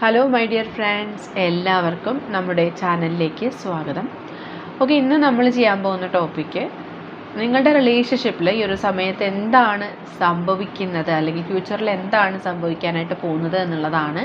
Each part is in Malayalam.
ഹലോ മൈ ഡിയർ ഫ്രണ്ട്സ് എല്ലാവർക്കും നമ്മുടെ ചാനലിലേക്ക് സ്വാഗതം. ഓക്കെ ഇന്ന് നമ്മൾ ചെയ്യാൻ പോകുന്ന ടോപ്പിക്ക് നിങ്ങളുടെ റിലേഷൻഷിപ്പിൽ ഈ ഒരു സമയത്ത് എന്താണ് സംഭവിക്കുന്നത്? അല്ലെങ്കിൽ ഫ്യൂച്ചറിൽ എന്താണ് സംഭവിക്കാനായിട്ട് പോകുന്നത് എന്നുള്ളതാണ്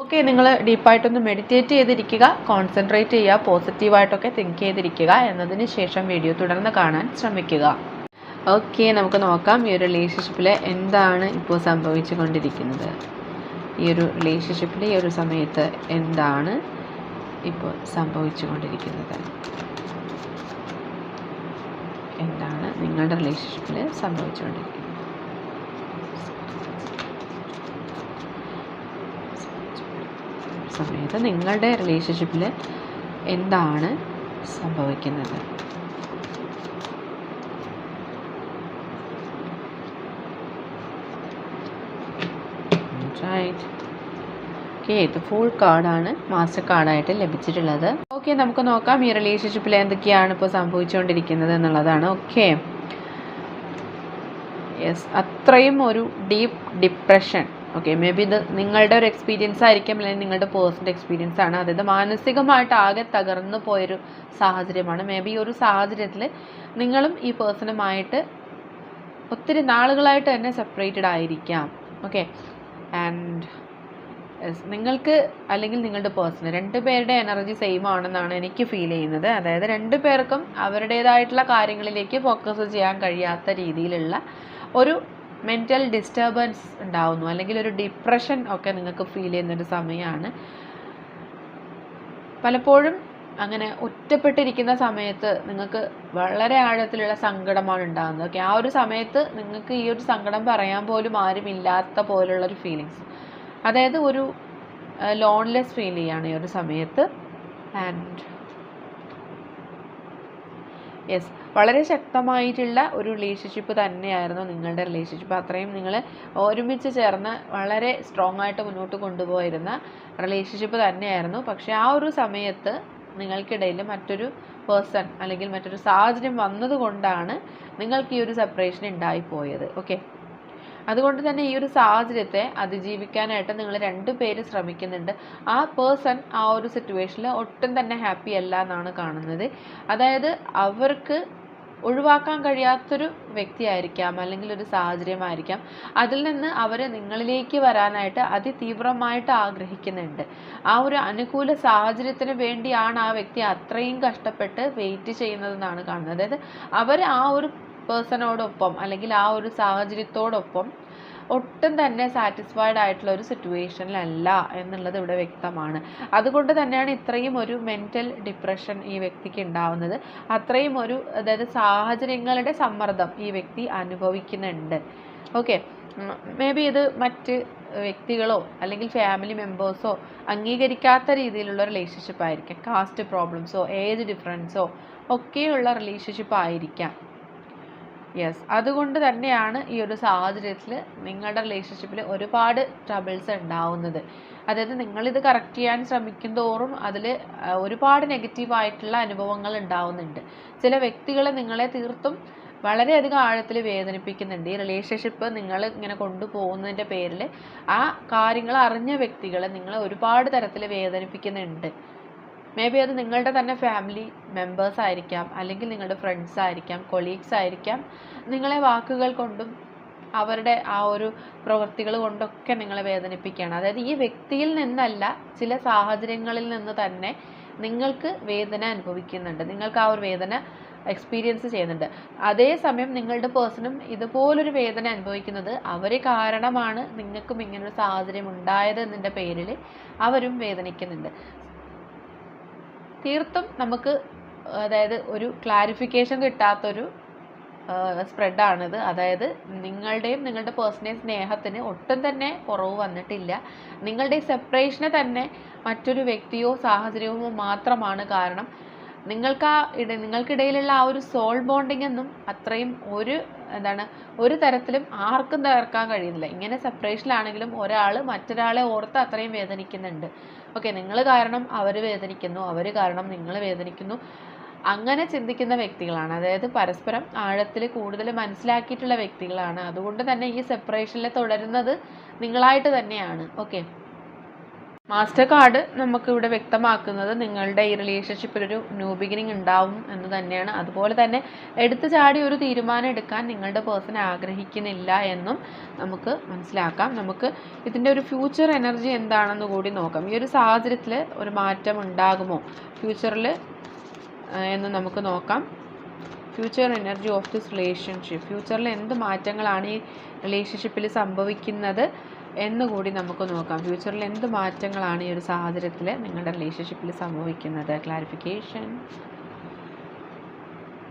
ഓക്കെ നിങ്ങൾ ഡീപ്പായിട്ടൊന്ന് മെഡിറ്റേറ്റ് ചെയ്തിരിക്കുക കോൺസെൻട്രേറ്റ് ചെയ്യുക പോസിറ്റീവായിട്ടൊക്കെ തിങ്ക് ചെയ്തിരിക്കുക എന്നതിന് ശേഷം വീഡിയോ തുടർന്ന് കാണാൻ ശ്രമിക്കുക. ഓക്കെ നമുക്ക് നോക്കാം ഈ ഒരു റിലേഷൻഷിപ്പിൽ എന്താണ് ഇപ്പോൾ സംഭവിച്ചു കൊണ്ടിരിക്കുന്നത് ഈ ഒരു റിലേഷൻഷിപ്പിൽ ഈ ഒരു സമയത്ത് എന്താണ് ഇപ്പോൾ സംഭവിച്ചു കൊണ്ടിരിക്കുന്നത് എന്താണ് നിങ്ങളുടെ റിലേഷൻഷിപ്പിൽ സംഭവിച്ചുകൊണ്ടിരിക്കുന്നത്. സമയത്ത് നിങ്ങളുടെ റിലേഷൻഷിപ്പിൽ എന്താണ് സംഭവിക്കുന്നത്? ഫുൾ കാർഡാണ് മാസ്റ്റർ കാർഡായിട്ട് ലഭിച്ചിട്ടുള്ളത്. ഓക്കെ നമുക്ക് നോക്കാം ഈ റിലേഷൻഷിപ്പിൽ എന്തൊക്കെയാണ് ഇപ്പോൾ സംഭവിച്ചുകൊണ്ടിരിക്കുന്നത് എന്നുള്ളതാണ്. ഓക്കെ യെസ് അത്രയും ഒരു deep depression okay may be ഇത് നിങ്ങളുടെ ഒരു എക്സ്പീരിയൻസ് ആയിരിക്കും അല്ലെങ്കിൽ നിങ്ങളുടെ പേഴ്സണൽ എക്സ്പീരിയൻസ് ആണ്. അതായത് മാനസികമായിട്ട് ആകെ തകർന്നു പോയൊരു സാഹചര്യമാണ്. മേ ബി ഒരു സാഹചര്യത്തിൽ നിങ്ങളും ഈ പേഴ്സണുമായിട്ട് ഒത്തിരി നാളുകളായിട്ട് തന്നെ സെപ്പറേറ്റഡ് ആയിരിക്കാം. ഓക്കെ ആൻഡ് നിങ്ങൾക്ക് അല്ലെങ്കിൽ നിങ്ങളുടെ പേഴ്സണൽ രണ്ട് പേരുടെ എനർജി സെയിം ആണെന്നാണ് എനിക്ക് ഫീൽ ചെയ്യുന്നത്. അതായത് രണ്ട് പേർക്കും അവരുടേതായിട്ടുള്ള കാര്യങ്ങളിലേക്ക് ഫോക്കസ് ചെയ്യാൻ കഴിയാത്ത രീതിയിലുള്ള ഒരു മെന്റൽ ഡിസ്റ്റർബൻസ് ഉണ്ടാവുന്നു. അല്ലെങ്കിൽ ഒരു ഡിപ്രഷൻ ഒക്കെ നിങ്ങൾക്ക് ഫീൽ ചെയ്യുന്നൊരു സമയമാണ്. പലപ്പോഴും അങ്ങനെ ഒറ്റപ്പെട്ടിരിക്കുന്ന സമയത്ത് നിങ്ങൾക്ക് വളരെ ആഴത്തിലുള്ള സങ്കടമാണ് ഉണ്ടാകുന്നത് ഓക്കെ ആ ഒരു സമയത്ത് നിങ്ങൾക്ക് ഈ ഒരു സങ്കടം പറയാൻ പോലും ആരും ഇല്ലാത്ത പോലുള്ളൊരു ഫീലിങ്സ് അതായത് ഒരു ലോൺലെസ് ഫീൽ ചെയ്യാണ് ഈ ഒരു സമയത്ത്. ആൻഡ് യെസ് വളരെ ശക്തമായിട്ടുള്ള ഒരു റിലേഷൻഷിപ്പ് തന്നെയായിരുന്നു നിങ്ങളുടെ റിലേഷൻഷിപ്പ് അത്രയും നിങ്ങൾ ഒരുമിച്ച് ചേർന്ന് വളരെ സ്ട്രോങ് ആയിട്ട് മുന്നോട്ട് കൊണ്ടുപോയിരുന്ന റിലേഷൻഷിപ്പ് തന്നെയായിരുന്നു. പക്ഷേ ആ ഒരു സമയത്ത് നിങ്ങൾക്കിടയിൽ മറ്റൊരു പേഴ്സൺ അല്ലെങ്കിൽ മറ്റൊരു സാഹചര്യം വന്നതുകൊണ്ടാണ് നിങ്ങൾക്ക് ഈ ഒരു സെപ്പറേഷൻ ഉണ്ടായിപ്പോയത് ഓക്കെ അതുകൊണ്ട് തന്നെ ഈ ഒരു സാഹചര്യത്തെ അതിജീവിക്കാനായിട്ട് നിങ്ങൾ രണ്ടുപേര് ശ്രമിക്കുന്നുണ്ട്. ആ പേഴ്സൺ ആ ഒരു സിറ്റുവേഷനിൽ ഒട്ടും തന്നെ ഹാപ്പി അല്ല എന്നാണ് കാണുന്നത്. അതായത് അവർക്ക് ഒഴിവാക്കാൻ കഴിയാത്തൊരു വ്യക്തിയായിരിക്കാം അല്ലെങ്കിൽ ഒരു സാഹചര്യമായിരിക്കാം. അതിൽ നിന്ന് അവരെ നിങ്ങളിലേക്ക് വരാനായിട്ട് അതിതീവ്രമായിട്ട് ആഗ്രഹിക്കുന്നുണ്ട്. ആ ഒരു അനുകൂല സാഹചര്യത്തിന് വേണ്ടിയാണ് ആ വ്യക്തി അത്രയും കഷ്ടപ്പെട്ട് വെയിറ്റ് ചെയ്യുന്നതെന്നാണ് കാണുന്നത്. അതായത് അവർ ആ ഒരു പേഴ്സണോടൊപ്പം അല്ലെങ്കിൽ ആ ഒരു സാഹചര്യത്തോടൊപ്പം ഒട്ടും തന്നെ സാറ്റിസ്ഫൈഡ് ആയിട്ടുള്ള ഒരു സിറ്റുവേഷനിലല്ല എന്നുള്ളത് ഇവിടെ വ്യക്തമാണ്. അതുകൊണ്ട് തന്നെയാണ് ഇത്രയും ഒരു മെന്റൽ ഡിപ്രഷൻ ഈ വ്യക്തിക്ക് ഉണ്ടാവുന്നത്. അത്രയും ഒരു അതായത് സാഹചര്യങ്ങളുടെ സമ്മർദ്ദം ഈ വ്യക്തി അനുഭവിക്കുന്നുണ്ട്. ഓക്കെ മേ ബി ഇത് മറ്റ് വ്യക്തികളോ അല്ലെങ്കിൽ ഫാമിലി മെമ്പേഴ്സോ അംഗീകരിക്കാത്ത രീതിയിലുള്ള റിലേഷൻഷിപ്പ് ആയിരിക്കാം. കാസ്റ്റ് പ്രോബ്ലംസോ ഏജ് ഡിഫറൻസോ ഒക്കെയുള്ള റിലേഷൻഷിപ്പ് ആയിരിക്കാം. യെസ് അതുകൊണ്ട് തന്നെയാണ് ഈ ഒരു സാഹചര്യത്തിൽ നിങ്ങളുടെ റിലേഷൻഷിപ്പിൽ ഒരുപാട് ട്രബിൾസ് ഉണ്ടാവുന്നത്. അതായത് നിങ്ങളിത് കറക്റ്റ് ചെയ്യാൻ ശ്രമിക്കും തോറും അതിൽ ഒരുപാട് നെഗറ്റീവായിട്ടുള്ള അനുഭവങ്ങൾ ഉണ്ടാവുന്നുണ്ട്. ചില വ്യക്തികൾ നിങ്ങളെ തീർത്തും വളരെയധികം ആഴത്തിൽ വേദനിപ്പിക്കുന്നുണ്ട്. ഈ റിലേഷൻഷിപ്പ് നിങ്ങൾ ഇങ്ങനെ കൊണ്ടുപോകുന്നതിന്റെ പേരിൽ ആ കാര്യങ്ങൾ അറിഞ്ഞ വ്യക്തികൾ നിങ്ങളെ ഒരുപാട് തരത്തിൽ വേദനിപ്പിക്കുന്നുണ്ട്. മേ ബി അത് നിങ്ങളുടെ തന്നെ ഫാമിലി മെമ്പേഴ്സ് ആയിരിക്കാം അല്ലെങ്കിൽ നിങ്ങളുടെ ഫ്രണ്ട്സ് ആയിരിക്കാം കൊളീഗ്സ് ആയിരിക്കാം. നിങ്ങളെ വാക്കുകൾ കൊണ്ടും അവരുടെ ആ ഒരു പ്രവൃത്തികൾ കൊണ്ടൊക്കെ നിങ്ങളെ വേദനിപ്പിക്കുകയാണ്. അതായത് ഈ വ്യക്തിയിൽ നിന്നല്ല ചില സാഹചര്യങ്ങളിൽ നിന്ന് തന്നെ നിങ്ങൾക്ക് വേദന അനുഭവിക്കുന്നുണ്ട്. നിങ്ങൾക്ക് ആ ഒരു വേദന എക്സ്പീരിയൻസ് ചെയ്യുന്നുണ്ട്. അതേസമയം നിങ്ങളുടെ പേഴ്സണും ഇതുപോലൊരു വേദന അനുഭവിക്കുന്നത് അവർ കാരണമാണ് നിങ്ങൾക്കും ഇങ്ങനൊരു സാഹചര്യം ഉണ്ടായത് എന്നതിന്റെ പേരിൽ അവരും വേദനിക്കുന്നുണ്ട്. തീർത്തും നമുക്ക് അതായത് ഒരു ക്ലാരിഫിക്കേഷൻ കിട്ടാത്തൊരു സ്പ്രെഡാണിത് അതായത് നിങ്ങളുടെയും നിങ്ങളുടെ പേഴ്സണൽ സ്നേഹത്തിന് ഒട്ടും തന്നെ കുറവ് വന്നിട്ടില്ല. നിങ്ങളുടെ സെപ്പറേഷന് തന്നെ മറ്റൊരു വ്യക്തിയോ സാഹചര്യമോ മാത്രമാണ് കാരണം നിങ്ങൾക്ക് ആ ഇട നിങ്ങൾക്കിടയിലുള്ള ആ ഒരു സോൾ ബോണ്ടിങ് ഒന്നും അത്രയും ഒരു എന്താണ് ഒരു തരത്തിലും ആർക്കും തകർക്കാൻ കഴിയുന്നില്ല. ഇങ്ങനെ സെപ്പറേഷനിലാണെങ്കിലും ഒരാൾ മറ്റൊരാളെ ഓർത്ത് അത്രയും വേദനിക്കുന്നുണ്ട്. ഓക്കെ നിങ്ങൾ കാരണം അവർ വേദനിക്കുന്നു അവർ കാരണം നിങ്ങൾ വേദനിക്കുന്നു. അങ്ങനെ ചിന്തിക്കുന്ന വ്യക്തികളാണ്. അതായത് പരസ്പരം ആഴത്തിൽ കൂടുതൽ മനസ്സിലാക്കിയിട്ടുള്ള വ്യക്തികളാണ്. അതുകൊണ്ട് തന്നെ ഈ സെപ്പറേഷനിൽ തുടരുന്നത് നിങ്ങളായിട്ട് തന്നെയാണ്. ഓക്കെ മാസ്റ്റർ കാർഡ് നമുക്ക് ഇവിടെ വ്യക്തമാക്കുന്നത് നിങ്ങളുടെ ഈ റിലേഷൻഷിപ്പിൽ ഒരു ന്യൂ ബിഗിനിങ് ഉണ്ടാവും എന്ന് തന്നെയാണ്. അതുപോലെ തന്നെ എടുത്തു ചാടി ഒരു തീരുമാനം എടുക്കാൻ നിങ്ങളുടെ പേഴ്സൺ ആഗ്രഹിക്കുന്നില്ല എന്നും നമുക്ക് മനസ്സിലാക്കാം. നമുക്ക് ഇതിന്റെ ഒരു ഫ്യൂച്ചർ എനർജി എന്താണെന്ന് കൂടി നോക്കാം. ഈ ഒരു സാഹചര്യത്തിൽ ഒരു മാറ്റം ഉണ്ടാകുമോ? ഫ്യൂച്ചറിൽ എന്ന് നമുക്ക് നോക്കാം. Future energy of this relationship ഫ്യൂച്ചറിൽ എന്ത് മാറ്റങ്ങളാണ് ഈ റിലേഷൻഷിപ്പിൽ സംഭവിക്കുന്നത്? എന്ന് കൂടി നമുക്ക് നോക്കാം. ഫ്യൂച്ചറിൽ എന്ത് മാറ്റങ്ങളാണ് ഈ ഒരു സാഹചര്യത്തിൽ നിങ്ങളുടെ റിലേഷൻഷിപ്പിൽ സംഭവിക്കുന്നത്? ക്ലാരിഫിക്കേഷൻ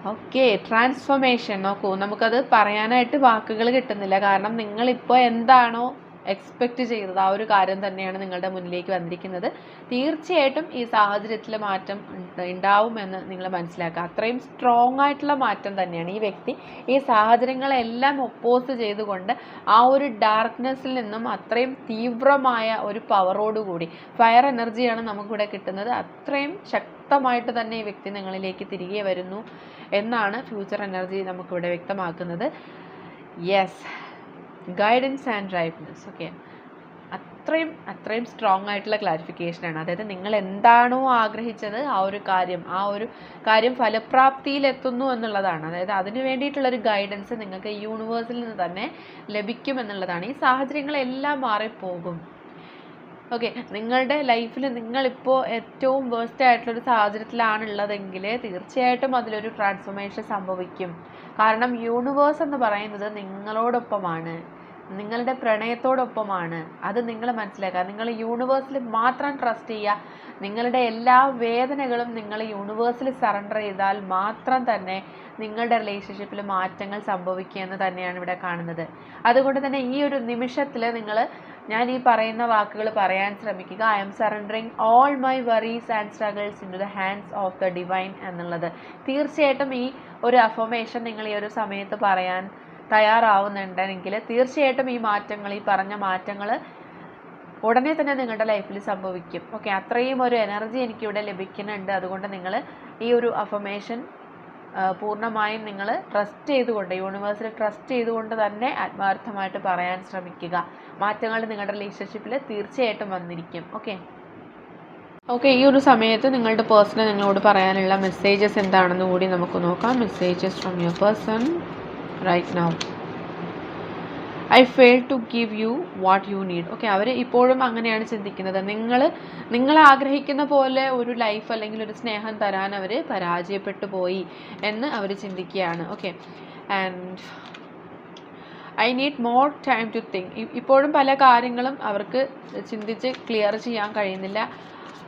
ഓക്കെ ട്രാൻസ്ഫോർമേഷൻ നോക്കൂ നമുക്കത് പറയാനായിട്ട് വാക്കുകൾ കിട്ടുന്നില്ല. കാരണം നിങ്ങളിപ്പോൾ എന്താണോ എക്സ്പെക്റ്റ് ചെയ്തത് ആ ഒരു കാര്യം തന്നെയാണ് നിങ്ങളുടെ മുന്നിലേക്ക് വന്നിരിക്കുന്നത്. തീർച്ചയായിട്ടും ഈ സാഹചര്യത്തിൽ മാറ്റം ഉണ്ട്- ഉണ്ടാവുമെന്ന് നിങ്ങൾ മനസ്സിലാക്കുക. അത്രയും സ്ട്രോങ് ആയിട്ടുള്ള മാറ്റം തന്നെയാണ് ഈ വ്യക്തി ഈ സാഹചര്യങ്ങളെല്ലാം ഒപ്പോസ് ചെയ്തുകൊണ്ട് ആ ഒരു ഡാർക്ക്നെസ്സിൽ നിന്നും അത്രയും തീവ്രമായ ഒരു പവറോടുകൂടി ഫയർ എനർജിയാണ് നമുക്കിവിടെ കിട്ടുന്നത്. അത്രയും ശക്തമായിട്ട് തന്നെ ഈ വ്യക്തി നിങ്ങളിലേക്ക് തിരികെ വരുന്നു എന്നാണ് ഫ്യൂച്ചർ എനർജി നമുക്കിവിടെ വ്യക്തമാക്കുന്നത്. Yes guidance and driveness okay അത്രയും അത്രയും സ്ട്രോങ് ആയിട്ടുള്ള ക്ലാരിഫിക്കേഷനാണ് അതായത് നിങ്ങൾ എന്താണോ ആഗ്രഹിച്ചത് ആ ഒരു കാര്യം ആ ഒരു കാര്യം ഫലപ്രാപ്തിയിലെത്തുന്നു എന്നുള്ളതാണ്. അതായത് അതിന് വേണ്ടിയിട്ടുള്ളൊരു ഗൈഡൻസ് നിങ്ങൾക്ക് യൂണിവേഴ്സിൽ നിന്ന് തന്നെ ലഭിക്കും എന്നുള്ളതാണ് ഈ സാഹചര്യങ്ങളെല്ലാം മാറിപ്പോകും. ഓക്കെ നിങ്ങളുടെ ലൈഫിൽ നിങ്ങളിപ്പോൾ ഏറ്റവും വേസ്റ്റ് ആയിട്ടുള്ളൊരു സാഹചര്യത്തിലാണ് ഉള്ളതെങ്കിൽ തീർച്ചയായിട്ടും അതിലൊരു ട്രാൻസ്ഫോർമേഷൻ സംഭവിക്കും. കാരണം യൂണിവേഴ്സ് എന്ന് പറയുന്നത് നിങ്ങളോടൊപ്പമാണ്. നിങ്ങളുടെ പ്രണയത്തോടൊപ്പമാണ്. അത് നിങ്ങൾ മനസ്സിലാക്കുക. നിങ്ങൾ യൂണിവേഴ്സിൽ മാത്രം ട്രസ്റ്റ് ചെയ്യുക. നിങ്ങളുടെ എല്ലാ വേദനകളും നിങ്ങൾ യൂണിവേഴ്സിൽ സറണ്ടർ ചെയ്താൽ മാത്രം തന്നെ നിങ്ങളുടെ റിലേഷൻഷിപ്പിൽ മാറ്റങ്ങൾ സംഭവിക്കുക എന്ന് തന്നെയാണ് ഇവിടെ കാണുന്നത്. അതുകൊണ്ട് തന്നെ ഈ ഒരു നിമിഷത്തിൽ നിങ്ങൾ ഞാൻ ഈ പറയുന്ന വാക്കുകൾ പറയാൻ ശ്രമിക്കുക. I am surrendering all my worries and struggles into the hands of the divine എന്നുള്ളത്. തീർച്ചയായിട്ടും ഈ ഒരു അഫർമേഷൻ നിങ്ങൾ ഈ ഒരു സമയത്ത് പറയാൻ തയ്യാറാവുന്നുണ്ടെങ്കിൽ തീർച്ചയായിട്ടും ഈ മാറ്റങ്ങൾ ഈ പറഞ്ഞ മാറ്റങ്ങൾ ഉടനെ തന്നെ നിങ്ങളുടെ ലൈഫിൽ സംഭവിക്കും. ഓക്കെ അത്രയും ഒരു എനർജി എനിക്കിവിടെ ലഭിക്കുന്നുണ്ട്. അതുകൊണ്ട് നിങ്ങൾ ഈ ഒരു അഫമേഷൻ പൂർണമായും നിങ്ങൾ ട്രസ്റ്റ് ചെയ്തുകൊണ്ട് യൂണിവേഴ്സിൽ ട്രസ്റ്റ് ചെയ്തുകൊണ്ട് തന്നെ ആത്മാർത്ഥമായിട്ട് പറയാൻ ശ്രമിക്കുക. മാറ്റങ്ങൾ നിങ്ങളുടെ റിലേഷൻഷിപ്പിൽ തീർച്ചയായിട്ടും വന്നിരിക്കും. ഓക്കെ ഓക്കെ ഈ ഒരു സമയത്ത് നിങ്ങളുടെ പേഴ്സണൽ നിങ്ങളോട് പറയാനുള്ള മെസ്സേജസ് എന്താണെന്ന് കൂടി നമുക്ക് നോക്കാം. Messages from your person right now I fail to give you what you need okay അവർ ഇപ്പോഴും അങ്ങനെയാണ് ചിന്തിക്കുന്നത്. നിങ്ങൾ നിങ്ങൾ ആഗ്രഹിക്കുന്ന പോലെ ഒരു ലൈഫ് അല്ലെങ്കിൽ ഒരു സ്നേഹം തരാൻ അവർ പരാജയപ്പെട്ടു പോയി എന്ന് അവർ ചിന്തിക്കുകയാണ്. Okay and I need more time to think ഇപ്പോഴും പല കാര്യങ്ങളും അവർക്ക് ചിന്തിച്ച് ക്ലിയർ ചെയ്യാൻ കഴിയുന്നില്ല.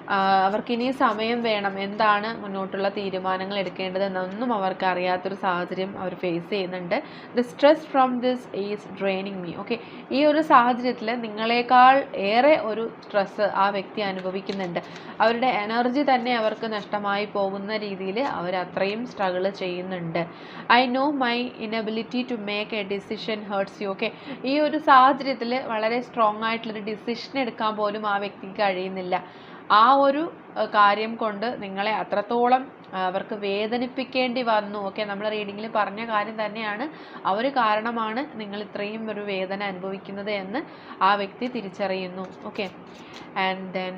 ആഹ് അവർക്ക് ഇനി സമയം വേണം. എന്താണ് മുന്നോട്ടുള്ള തീരുമാനങ്ങൾ എടുക്കേണ്ടതെന്നൊന്നും അവർക്ക് അറിയാത്തൊരു സാഹചര്യം അവർ ഫേസ് ചെയ്യുന്നുണ്ട്. The stress from this is draining me okay ഈ ഒരു സാഹചര്യത്തിൽ നിങ്ങളെക്കാൾ ഏറെ ഒരു സ്ട്രെസ്സ് ആ വ്യക്തി അനുഭവിക്കുന്നുണ്ട്. അവരുടെ എനർജി തന്നെ അവർക്ക് നഷ്ടമായി പോകുന്ന രീതിയിൽ അവർ അത്രയും സ്ട്രഗിൾ ചെയ്യുന്നുണ്ട്. I know my inability to make a decision hurts you okay ഈ ഒരു സാഹചര്യത്തിൽ വളരെ സ്ട്രോങ് ആയിട്ടുള്ളൊരു ഡിസിഷൻ എടുക്കാൻ പോലും ആ വ്യക്തിക്ക് കഴിയുന്നില്ല. ആ ഒരു കാര്യം കൊണ്ട് നിങ്ങളെ അത്രത്തോളം അവർക്ക് വേദനിപ്പിക്കേണ്ടി വന്നു. ഓക്കെ നമ്മൾ റീഡിങ്ങിൽ പറഞ്ഞ കാര്യം തന്നെയാണ്. അവർ കാരണമാണ് നിങ്ങൾ ഇത്രയും ഒരു വേദന അനുഭവിക്കുന്നത് എന്ന് ആ വ്യക്തി തിരിച്ചറിയുന്നു. Okay. And then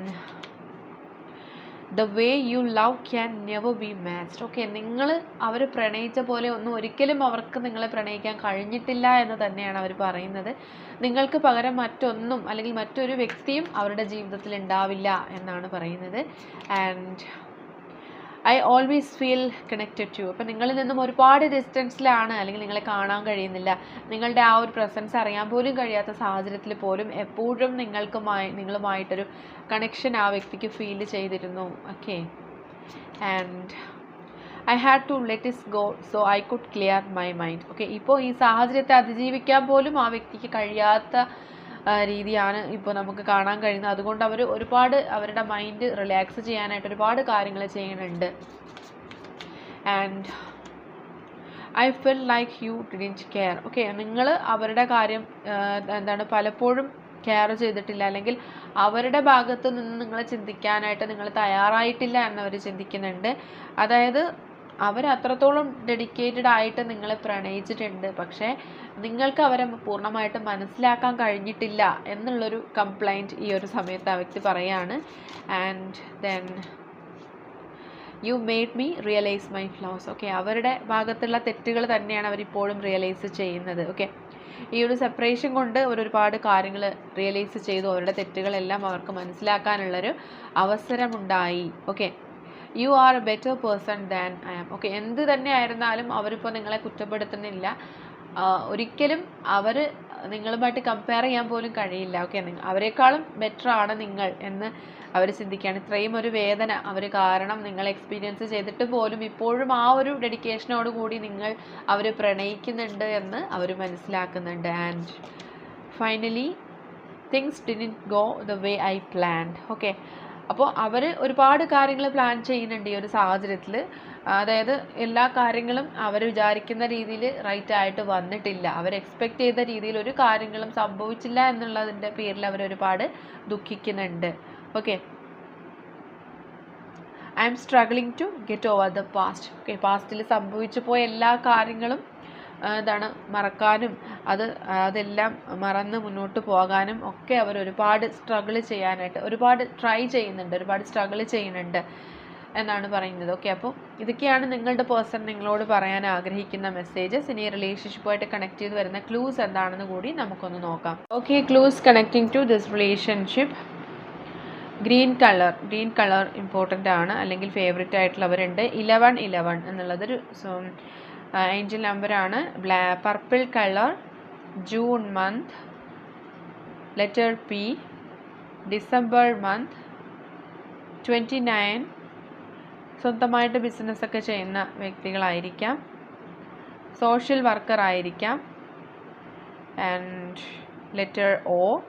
the way you love can never be matched okay നിങ്ങൾ അവർ പ്രണയിച്ച പോലെ ഒന്നും ഒരിക്കലും അവർക്ക് നിങ്ങളെ പ്രണയിക്കാൻ കഴിഞ്ഞിട്ടില്ല എന്ന് തന്നെയാണ് അവർ പറയുന്നത്. നിങ്ങൾക്ക് പകരം മറ്റൊന്നും അല്ലെങ്കിൽ മറ്റൊരു വ്യക്തിയും അവരുടെ ജീവിതത്തിൽ ഉണ്ടാവില്ല എന്നാണ് പറയുന്നത്. And I always feel connected to അപ്പം നിങ്ങളിൽ നിന്നും ഒരുപാട് ഡിസ്റ്റൻസിലാണ് അല്ലെങ്കിൽ നിങ്ങളെ കാണാൻ കഴിയുന്നില്ല. നിങ്ങളുടെ ആ ഒരു പ്രസൻസ് അറിയാൻ പോലും കഴിയാത്ത സാഹചര്യത്തിൽ പോലും എപ്പോഴും നിങ്ങൾക്കുമായി നിങ്ങളുമായിട്ടൊരു കണക്ഷൻ ആ വ്യക്തിക്ക് ഫീൽ ചെയ്തിരുന്നു. Okay and I had to let us go so I could clear my mind okay ഇപ്പോൾ ഈ സാഹചര്യത്തെ അതിജീവിക്കാൻ പോലും ആ വ്യക്തിക്ക് കഴിയാത്ത രീതിയാണ് ഇപ്പോൾ നമുക്ക് കാണാൻ കഴിയുന്നത്. അതുകൊണ്ട് അവർ ഒരുപാട് അവരുടെ മൈൻഡ് റിലാക്സ് ചെയ്യാനായിട്ട് ഒരുപാട് കാര്യങ്ങൾ ചെയ്യുന്നുണ്ട്. And I feel like you didn't care okay നിങ്ങൾ അവരുടെ കാര്യം എന്താണ് പലപ്പോഴും കെയർ ചെയ്തിട്ടില്ല. അല്ലെങ്കിൽ അവരുടെ ഭാഗത്ത് നിന്ന് നിങ്ങൾ ചിന്തിക്കാനായിട്ട് നിങ്ങൾ തയ്യാറായിട്ടില്ല എന്നവർ ചിന്തിക്കുന്നുണ്ട്. അതായത് അവർ അത്രത്തോളം ഡെഡിക്കേറ്റഡ് ആയിട്ട് നിങ്ങളെ പ്രണയിച്ചിട്ടുണ്ട്. പക്ഷേ നിങ്ങൾക്ക് അവരെ പൂർണമായിട്ട് മനസ്സിലാക്കാൻ കഴിഞ്ഞിട്ടില്ല എന്നുള്ളൊരു കംപ്ലൈന്റ് ഈ ഒരു സമയത്ത് ആ വ്യക്തി പറയാണ്. And then you made me realise my flaws okay അവരുടെ ഭാഗത്തുള്ള തെറ്റുകൾ തന്നെയാണ് അവരിപ്പോഴും റിയലൈസ് ചെയ്യുന്നത്. ഓക്കെ ഈ ഒരു സെപ്പറേഷൻ കൊണ്ട് അവർ ഒരുപാട് കാര്യങ്ങൾ റിയലൈസ് ചെയ്തു. അവരുടെ തെറ്റുകളെല്ലാം അവർക്ക് മനസ്സിലാക്കാനുള്ളൊരു അവസരമുണ്ടായി. Okay you are a better person than I am okay എന്ത് തന്നെ ആയിരുന്നാലും അവരിപ്പോൾ നിങ്ങളെ കുറ്റപ്പെടുത്തുന്നില്ല. ഒരിക്കലും അവർ നിങ്ങളുമായിട്ട് കമ്പയർ ചെയ്യാൻ പോലും കഴിയില്ല. ഓക്കെ അവരെക്കാളും ബെറ്റർ ആണ് നിങ്ങൾ എന്ന് അവർ ചിന്തിക്കുകയാണ്. ഇത്രയും ഒരു വേദന അവർ കാരണം നിങ്ങൾ എക്സ്പീരിയൻസ് ചെയ്തിട്ട് പോലും ഇപ്പോഴും ആ ഒരു ഡെഡിക്കേഷനോട് കൂടി നിങ്ങൾ അവർ പ്രണയിക്കുന്നുണ്ട് എന്ന് അവർ മനസ്സിലാക്കുന്നുണ്ട്. And finally things didn't go the way I planned okay അപ്പോൾ അവർ ഒരുപാട് കാര്യങ്ങൾ പ്ലാൻ ചെയ്യുന്നുണ്ട് ഈ ഒരു സാഹചര്യത്തിൽ അതായത് എല്ലാ കാര്യങ്ങളും അവർ വിചാരിക്കുന്ന രീതിയിൽ റൈറ്റ് ആയിട്ട് വന്നിട്ടില്ല. അവർ എക്സ്പെക്റ്റ് ചെയ്ത രീതിയിൽ ഒരു കാര്യങ്ങളും സംഭവിച്ചില്ല എന്നുള്ളതിന്റെ പേരിൽ അവർ ഒരുപാട് ദുഃഖിക്കുന്നുണ്ട്. Okay I am struggling to get over the past okay പാസ്റ്റിൽ സംഭവിച്ചു പോയ എല്ലാ കാര്യങ്ങളും എന്താണ് മറക്കാനും അത് അതെല്ലാം മറന്ന് മുന്നോട്ട് പോകാനും ഒക്കെ അവർ ഒരുപാട് സ്ട്രഗിൾ ചെയ്യാനായിട്ട് ഒരുപാട് ട്രൈ ചെയ്യുന്നുണ്ട് ഒരുപാട് സ്ട്രഗിൾ ചെയ്യുന്നുണ്ട് എന്നാണ് പറയുന്നത്. ഓക്കെ അപ്പോൾ ഇതൊക്കെയാണ് നിങ്ങളുടെ പേഴ്സൺ നിങ്ങളോട് പറയാൻ ആഗ്രഹിക്കുന്ന മെസ്സേജസ് ഇനി റിലേഷൻഷിപ്പുമായിട്ട് കണക്ട് ചെയ്ത് വരുന്ന ക്ലൂസ് എന്താണെന്ന് കൂടി നമുക്കൊന്ന് നോക്കാം. Okay clues connecting to this relationship green colour green colour important ആണ് അല്ലെങ്കിൽ ഫേവറേറ്റ് ആയിട്ടുള്ളവരുണ്ട്. ഇലവൺ ഇലവൺ എന്നുള്ളതൊരു ഏഞ്ചൽ നമ്പറാണ് blah purple colour June month letter P December month twenty nine സ്വന്തമായിട്ട് ബിസിനസ്സൊക്കെ ചെയ്യുന്ന വ്യക്തികളായിരിക്കാം. സോഷ്യൽ വർക്കർ ആയിരിക്കാം. And letter O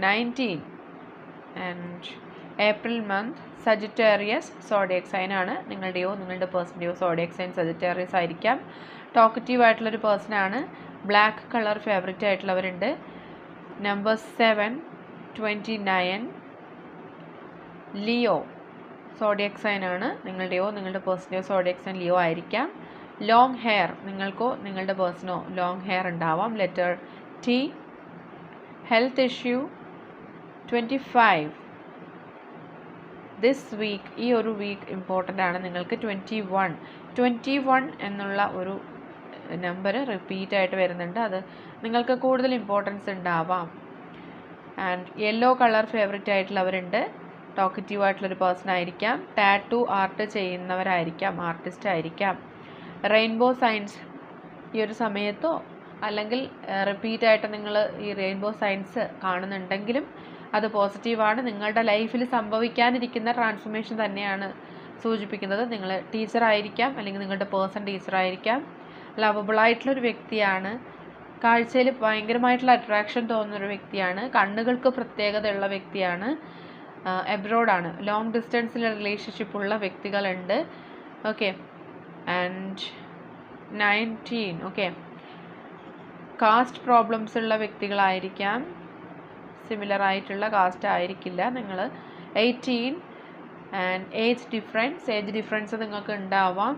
nineteen and April month Sagittarius zodiac sign ആണ്. നിങ്ങളുടെയോ നിങ്ങളുടെ പേഴ്സന്റെയോ സോഡിയക് സൈൻ സജിറ്റേറിയസ് ആയിരിക്കാം. ടോക്കറ്റീവ് ആയിട്ടുള്ളൊരു പേഴ്സണാണ് black colour favourite ആയിട്ടുള്ളവരുണ്ട് number seven twenty nine Leo zodiac sign ആണ്. നിങ്ങളുടെയോ നിങ്ങളുടെ പേഴ്സന്റെയോ സോഡിയക് സൈൻ ലിയോ ആയിരിക്കാം. ലോങ് ഹെയർ നിങ്ങൾക്കോ നിങ്ങളുടെ പേഴ്സണോ ലോങ് ഹെയർ ഉണ്ടാവാം. Letter T health issue twenty five this week ഈ ഒരു വീക്ക് ഇമ്പോർട്ടന്റ് ആണ്. നിങ്ങൾക്ക് ട്വന്റി വൺ ട്വന്റി വൺ എന്നുള്ള ഒരു നമ്പർ റിപ്പീറ്റ് ആയിട്ട് വരുന്നുണ്ട്. അത് നിങ്ങൾക്ക് കൂടുതൽ ഇമ്പോർട്ടൻസ് ഉണ്ടാവാം. ആൻഡ് യെല്ലോ കളർ ഫേവറേറ്റ് ആയിട്ടുള്ളവരുണ്ട്. ടോക്കറ്റീവ് ആയിട്ടുള്ളൊരു പേഴ്സൺ ആയിരിക്കാം. ടാറ്റു ആർട്ട് ചെയ്യുന്നവരായിരിക്കാം. ആർട്ടിസ്റ്റ് ആയിരിക്കാം. റെയിൻബോ സയൻസ് ഈ ഒരു സമയത്തോ അല്ലെങ്കിൽ റിപ്പീറ്റ് ആയിട്ട് നിങ്ങൾ ഈ റെയിൻബോ സയൻസ് കാണുന്നുണ്ടെങ്കിലും അത് പോസിറ്റീവാണ് നിങ്ങളുടെ ലൈഫിൽ സംഭവിക്കാനിരിക്കുന്ന ട്രാൻസ്ഫോർമേഷൻ തന്നെയാണ് സൂചിപ്പിക്കുന്നത്. നിങ്ങൾ ടീച്ചറായിരിക്കാം അല്ലെങ്കിൽ നിങ്ങളുടെ പേഴ്സൺ ടീച്ചറായിരിക്കാം ലവബിൾ ആയിട്ടുള്ളൊരു വ്യക്തിയാണ്. കാഴ്ചയിൽ ഭയങ്കരമായിട്ടുള്ള അട്രാക്ഷൻ തോന്നുന്ന ഒരു വ്യക്തിയാണ്. കണ്ണുകൾക്ക് പ്രത്യേകതയുള്ള വ്യക്തിയാണ്. എബ്രോഡാണ് ലോങ് ഡിസ്റ്റൻസിലെ റിലേഷൻഷിപ്പ് ഉള്ള വ്യക്തികളുണ്ട്. Okay and nineteen okay caste problems ഉള്ള വ്യക്തികളായിരിക്കാം. സിമിലർ ആയിട്ടുള്ള കാസ്റ്റ് ആയിരിക്കില്ല. നിങ്ങൾ eighteen and age difference age difference നിങ്ങൾക്ക് ഉണ്ടാവാം.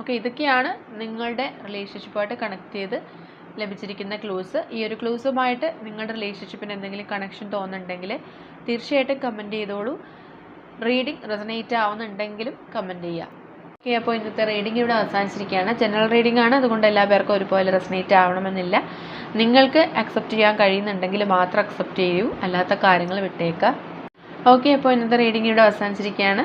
ഓക്കെ ഇതൊക്കെയാണ് നിങ്ങളുടെ റിലേഷൻഷിപ്പുമായിട്ട് കണക്ട് ചെയ്ത് ലഭിച്ചിരിക്കുന്ന ക്ലൂസ് ഈ ഒരു ക്ലൂസുമായിട്ട് നിങ്ങളുടെ റിലേഷൻഷിപ്പിന് എന്തെങ്കിലും കണക്ഷൻ തോന്നുന്നുണ്ടെങ്കിൽ തീർച്ചയായിട്ടും കമന്റ് ചെയ്തോളൂ. റീഡിംഗ് റെസനേറ്റ് ആവുന്നുണ്ടെങ്കിലും കമന്റ് ചെയ്യുക. ഓക്കെ അപ്പോൾ ഇന്നത്തെ റീഡിംഗ് ഇവിടെ അവസാനിച്ചിരിക്കുകയാണ്. ജനറൽ റീഡിംഗ് ആണ്. അതുകൊണ്ട് എല്ലാ പേർക്കും ഒരുപോലെ റെസനേറ്റ് ആവണമെന്നില്ല. നിങ്ങൾക്ക് അക്സെപ്റ്റ് ചെയ്യാൻ കഴിയുന്നുണ്ടെങ്കിൽ മാത്രം അക്സെപ്റ്റ് ചെയ്യൂ. അല്ലാത്ത കാര്യങ്ങൾ വിട്ടേക്കുക. ഓക്കെ അപ്പോൾ ഇന്നത്തെ റീഡിംഗ് ഇവിടെ അവസാനിച്ചിരിക്കുകയാണ്.